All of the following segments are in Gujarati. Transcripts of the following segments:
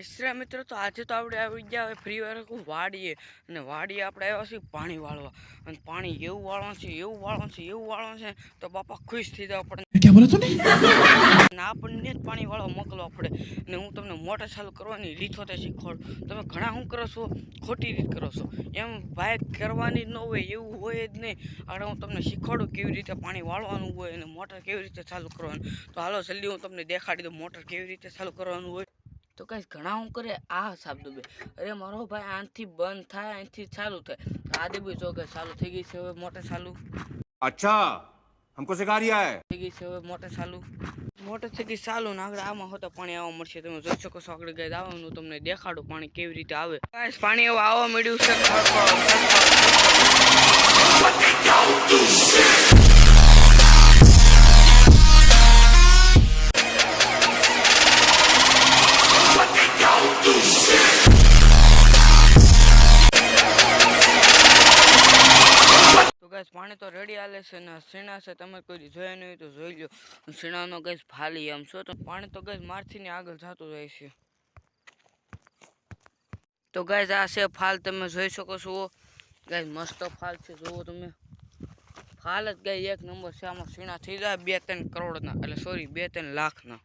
હિસ્ટ્રા મિત્રો તો આજે તો આપણે આવી ગયા હવે ફ્રી વાર વાડીએ. અને વાડીએ આપણે આવ્યા છીએ પાણી વાળવા. અને પાણી એવું વાળવાનું છે એવું વાળવાનું છે એવું વાળવાનું છે. તો બાપા ખુશ થઈ જાવ આપણને આપણને જ પાણી વાળવા મોકલવા પડે. અને હું તમને મોટા ચાલુ કરવાની રીતો તે શીખવાડ. તમે ઘણા શું કરો છો? ખોટી રીત કરો છો. એમ બાઈક કરવાની જ ન હોય એવું હોય જ નહીં. અને હું તમને શીખવાડું કેવી રીતે પાણી વાળવાનું હોય અને મોટર કેવી રીતે ચાલુ કરવાનું. તો હાલો જલ્દી હું તમને દેખાડી દઉં મોટર કેવી રીતે ચાલુ કરવાનું હોય. તો કઈ ઘણા હું કરે આ સાબ ડૂબે અરે મારો ભાઈ આનથી બંધ થાય અહીંથી ચાલુ થાય. આદે બી જો કે ચાલુ થઈ ગઈ છે હવે મોટે ચાલુ. અચ્છા હમકો સિખા રહ્યા હે? થઈ ગઈ છે હવે મોટે ચાલુ. મોટે થઈ ગઈ ચાલુ. ને આગળ આમાં હોતા પાણી આવવા મળશે. તમે જોઈ શકો છો આગળ ગાય આવવાનું તમને દેખાડું પાણી કેવી રીતે આવે. પાણી એવું આવવા મળ્યું છે. પાણી તો રેડી હાલે છે ને સીણા છે, તમે કોઈ જોયા નહીં તો જોઈ લો સીણાનો ગેસ ફાલી એમ છો તો પાણી તો ગેસ મારથી આગળ જતું જાય છે. તો ગાય આ છે ફાલ, તમે જોઈ શકો છો. ગાય મસ્ત ફાલ છે, જુઓ તમે. ફાલ જ ગાય એક નંબર છે, આમાં સીણા થઈ જાય બે ત્રણ કરોડના, એટલે સોરી બે ત્રણ લાખના.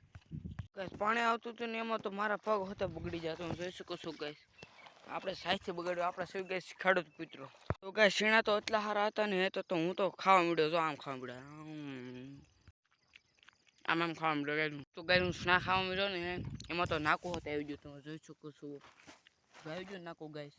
ગાઈસ પાણી આવતું હતું ને એમાં તો મારા પગ હતા બગડી જાય, તમે જોઈ શકો છો ગાય આપણે સાહિત્ય બગાડ્યું, આપણા સૌ ગાય ખેડૂત પુત્રો તો ગાય શીણા તો એટલા સારા હતા ને તો તો હું તો ખાવા મળ્યો જો આમ ખાવા મળ્યો આમ આમ ખાવા મળ્યો ગાય તો ગાય હું શીણા ખાવા મળ્યો ને, એમાં તો નાકું હતું આવી ગયું, તમે જોઈ શકો છો. આવી ગયું નાકું ગાય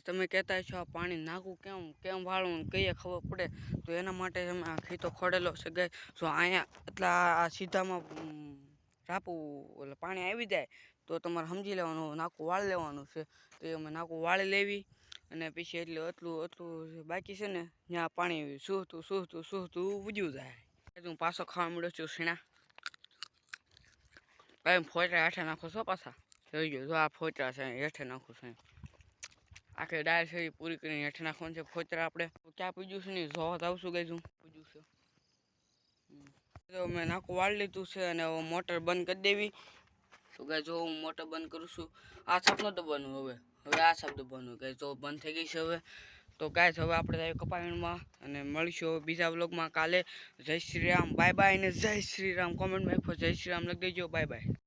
તમે કહેતા છો આ પાણી નાકું કેમ કેમ વાળવું ને કઈએ ખબર પડે? તો એના માટે તમે આ ખીતો ખોડેલો છે ગાય જો અહીંયા એટલા આ સીધામાં રાપું એટલે પાણી આવી જાય, તો તમારે સમજી લેવાનું નાકું વાળી લેવાનું છે. તો અમે નાકું વાળી લેવી અને પછી એટલે એટલું એટલું બાકી છે ને ત્યાં પાણી સૂહતું સૂહતું સૂહતું ઉજ્યું જાય. હું પાછો ખાવા મળ્યો છું સીણા કાંઈ ફોટા હેઠે નાખો છો પાછા. જોઈ ગયો, જો આ ફોટા છે હેઠે નાખું છું આખી ડાયર છે પૂરી કરીને હેઠે નાખવાનું છે ફોતરા આપણે. ક્યાં પૂજ્યું છે ને, જોવા જ આવશું ગઈ છું પૂજ્યું છે. તો મેં નાખું વાળી લીધું છે અને હવે મોટર બંધ કરી દેવી. તો ગાય, જો હું મોટર બંધ કરું છું, આ શબ્દ નહોતો બનવું હવે. હવે આ શબ્દ બનવું ગાય, જો બંધ થઈ ગઈ છે હવે. તો ગાય, હવે આપણે જાય કપાવીણમાં અને મળીશું હવે બીજા વ્લોગમાં કાલે. જય શ્રી રામ, બાય બાય અને જય શ્રી રામ. કોમેન્ટમાં એક જય શ્રી રામ લખી દેજો, બાય બાય.